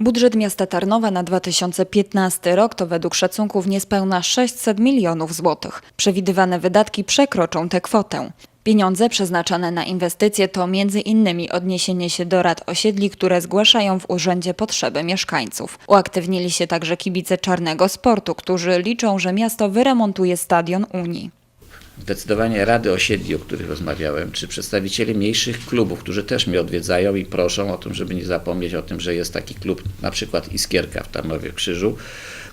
Budżet miasta Tarnowa na 2015 rok to według szacunków niespełna 600 milionów złotych. Przewidywane wydatki przekroczą tę kwotę. Pieniądze przeznaczone na inwestycje to m.in. odniesienie się do rad osiedli, które zgłaszają w urzędzie potrzeby mieszkańców. Uaktywnili się także kibice czarnego sportu, którzy liczą, że miasto wyremontuje stadion Unii. Zdecydowanie rady osiedli, o których rozmawiałem, czy przedstawiciele mniejszych klubów, którzy też mnie odwiedzają i proszą o tym, żeby nie zapomnieć o tym, że jest taki klub, na przykład Iskierka w Tarnowie Krzyżu,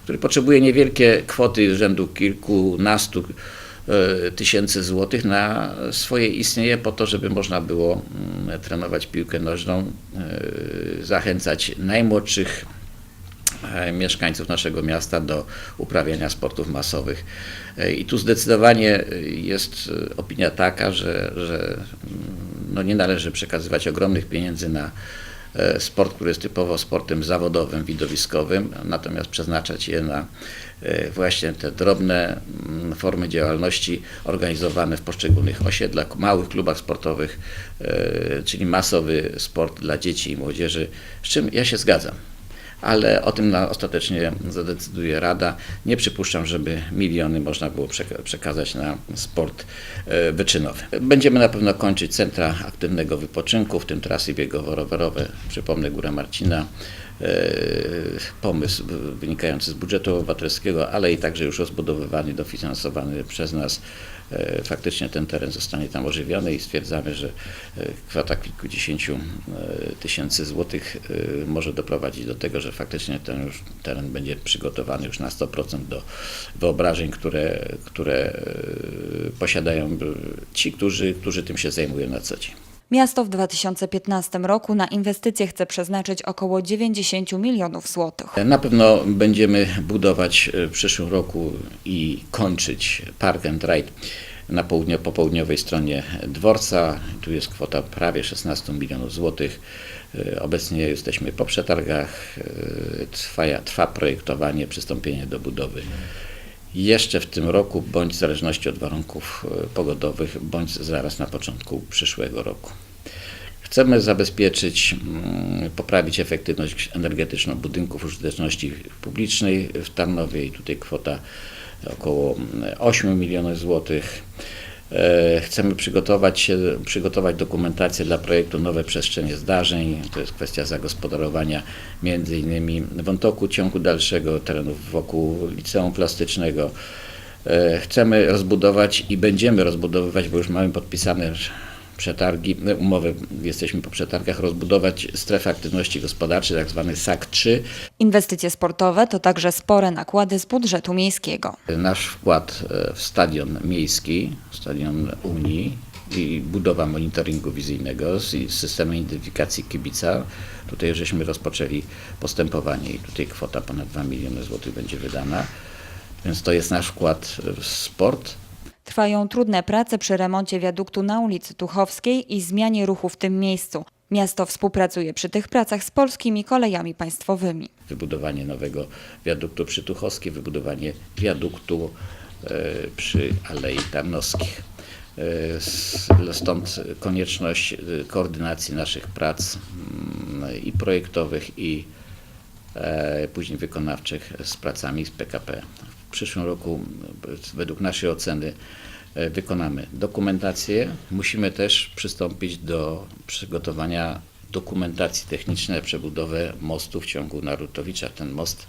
który potrzebuje niewielkie kwoty rzędu kilkunastu e, tysięcy złotych na swoje istnienie po to, żeby można było mm, trenować piłkę nożną, e, zachęcać najmłodszych mieszkańców naszego miasta do uprawiania sportów masowych. E, I tu zdecydowanie e, jest e, opinia taka, że, że mm, no nie należy przekazywać ogromnych pieniędzy na e, sport, który jest typowo sportem zawodowym, widowiskowym, natomiast przeznaczać je na e, właśnie te drobne mm, formy działalności organizowane w poszczególnych osiedlach, małych klubach sportowych, e, czyli masowy sport dla dzieci i młodzieży, z czym ja się zgadzam ale o tym ostatecznie zadecyduje Rada. Nie przypuszczam, żeby miliony można było przeka- przekazać na sport e, wyczynowy. Będziemy na pewno kończyć centra aktywnego wypoczynku, w tym trasy biegowo-rowerowe. Przypomnę Górę Marcina. e, Pomysł wynikający z budżetu obywatelskiego, ale i także już rozbudowywany, dofinansowany przez nas. E, Faktycznie ten teren zostanie tam ożywiony i stwierdzamy, że e, kwota kilkudziesięciu e, tysięcy złotych może doprowadzić do tego, że faktycznie ten już teren będzie przygotowany już na 100% do wyobrażeń, które, które posiadają ci, którzy, którzy tym się zajmują na co dzień. Miasto w 2015 roku na inwestycje chce przeznaczyć około 90 milionów złotych. Na pewno będziemy budować e, w przyszłym roku i kończyć Park and Ride na południo, po południowej stronie dworca. Tu jest kwota prawie 16 milionów złotych. E, Obecnie jesteśmy po przetargach, e, trwa, trwa projektowanie, przystąpienie do budowy. Jeszcze w tym roku, bądź w zależności od warunków e, pogodowych, bądź zaraz na początku przyszłego roku. Chcemy zabezpieczyć, mm, poprawić efektywność energetyczną budynków użyteczności publicznej w Tarnowie i tutaj kwota około mm, 8 milionów złotych. E, Chcemy przygotować, przygotować dokumentację dla projektu Nowe Przestrzenie Zdarzeń. To jest kwestia zagospodarowania między innymi wątoku ciągu dalszego, terenów wokół liceum plastycznego. E, Chcemy rozbudować i będziemy rozbudowywać, bo już mamy podpisane przetargi, no, umowy, jesteśmy po przetargach, rozbudować strefę aktywności gospodarczej, tak zwany SAK 3. Inwestycje sportowe to także spore nakłady z budżetu miejskiego. Nasz wkład e, w stadion miejski, stadion Unii i budowa monitoringu wizyjnego systemem identyfikacji kibica. Tutaj żeśmy rozpoczęli postępowanie i tutaj kwota ponad 2 miliony złotych będzie wydana. Więc to jest nasz wkład w sport. Trwają trudne prace przy remoncie wiaduktu na ulicy Tuchowskiej i zmianie ruchu w tym miejscu. Miasto współpracuje przy tych pracach z polskimi kolejami państwowymi. wybudowanie nowego wiaduktu przy Tuchowskiej, wybudowanie wiaduktu e, przy Alei Tarnowskich. E, Stąd konieczność e, koordynacji naszych prac mm, i projektowych, i później wykonawczych z pracami z PKP. Przyszłym roku, m, według naszej oceny, e, wykonamy dokumentację. Musimy też przystąpić do przygotowania dokumentacji technicznej na przebudowę mostu w ciągu Narutowicza. Ten most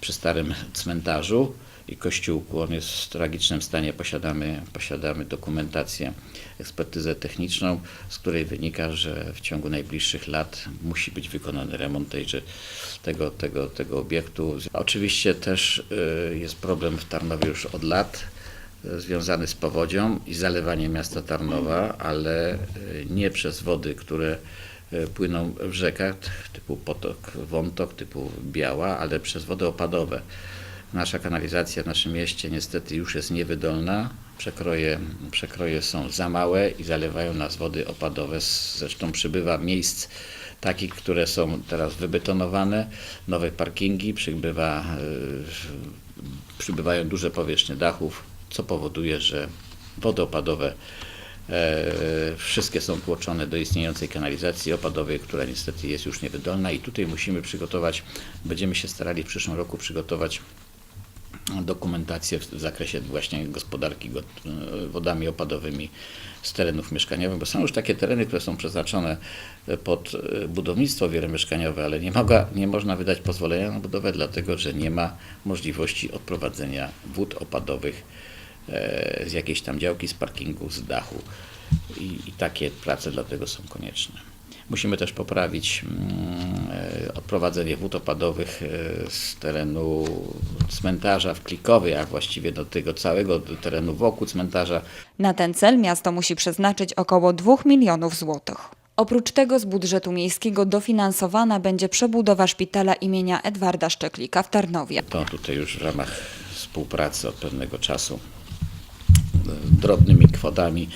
przy starym cmentarzu i kościółku, on jest w tragicznym stanie. Posiadamy, posiadamy dokumentację, ekspertyzę techniczną, z której wynika, że w ciągu najbliższych lat musi być wykonany remont tejże, tego, tego, tego obiektu. Oczywiście też y, jest problem w Tarnowie już od lat y, związany z powodzią i zalewaniem miasta Tarnowa, ale y, nie przez wody, które płyną w rzekach typu potok Wątok, typu Biała, ale przez wody opadowe. Nasza kanalizacja w naszym mieście niestety już jest niewydolna. Przekroje, przekroje są za małe i zalewają nas wody opadowe. Zresztą przybywa miejsc takich, które są teraz wybetonowane, nowe parkingi, przybywa, y, przybywają duże powierzchnie dachów, co powoduje, że wody opadowe E, Wszystkie są tłoczone do istniejącej kanalizacji opadowej, która niestety jest już niewydolna i tutaj musimy przygotować, będziemy się starali w przyszłym roku przygotować dokumentację w zakresie właśnie gospodarki go- wodami opadowymi z terenów mieszkaniowych, bo są już takie tereny, które są przeznaczone pod e, budownictwo wielomieszkaniowe, ale nie, mogła, nie można wydać pozwolenia na budowę, dlatego że nie ma możliwości odprowadzenia wód opadowych e, z jakiejś tam działki, z parkingu, z dachu. I, i takie prace dlatego są konieczne. Musimy też poprawić mm, e, odprowadzenie wód opadowych e, z terenu cmentarza w Klikowie, a właściwie do tego całego terenu wokół cmentarza. Na ten cel miasto musi przeznaczyć około 2 milionów złotych. Oprócz tego z budżetu miejskiego dofinansowana będzie przebudowa szpitala imienia Edwarda Szczeklika w Tarnowie. To tutaj już w ramach współpracy od pewnego czasu e, drobnymi kwotami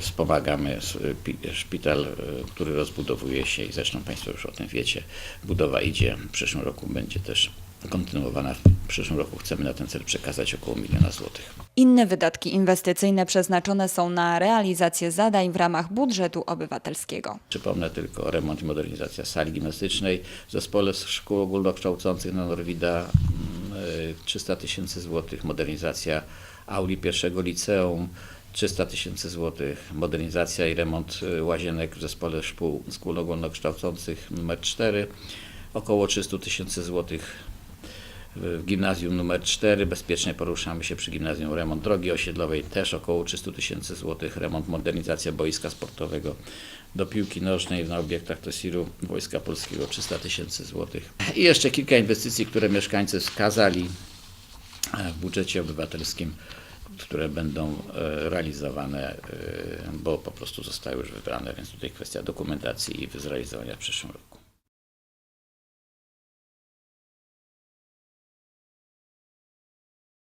wspomagamy s- pi- szpital, e, który rozbudowuje się i zresztą Państwo już o tym wiecie. Budowa idzie, w przyszłym roku będzie też kontynuowana. W przyszłym roku chcemy na ten cel przekazać około miliona złotych. Inne wydatki inwestycyjne przeznaczone są na realizację zadań w ramach budżetu obywatelskiego. Przypomnę tylko remont i modernizacja sali gimnastycznej w zespole szkół ogólnokształcących na Norwida mm, y, 300 tysięcy złotych, modernizacja auli pierwszego liceum 300 tysięcy złotych, modernizacja i remont y, łazienek w zespole szkół, szkół ogólnokształcących numer 4 około 300 tysięcy złotych. W gimnazjum numer 4 bezpiecznie poruszamy się przy gimnazjum remont drogi osiedlowej też około 300 tysięcy złotych, remont, modernizacja boiska sportowego do piłki nożnej na obiektach TESIR-u Wojska Polskiego 300 tysięcy złotych. I jeszcze kilka inwestycji, które mieszkańcy wskazali e, w budżecie obywatelskim, które będą e, realizowane, e, bo po prostu zostały już wybrane, więc tutaj kwestia dokumentacji i zrealizowania w przyszłym roku.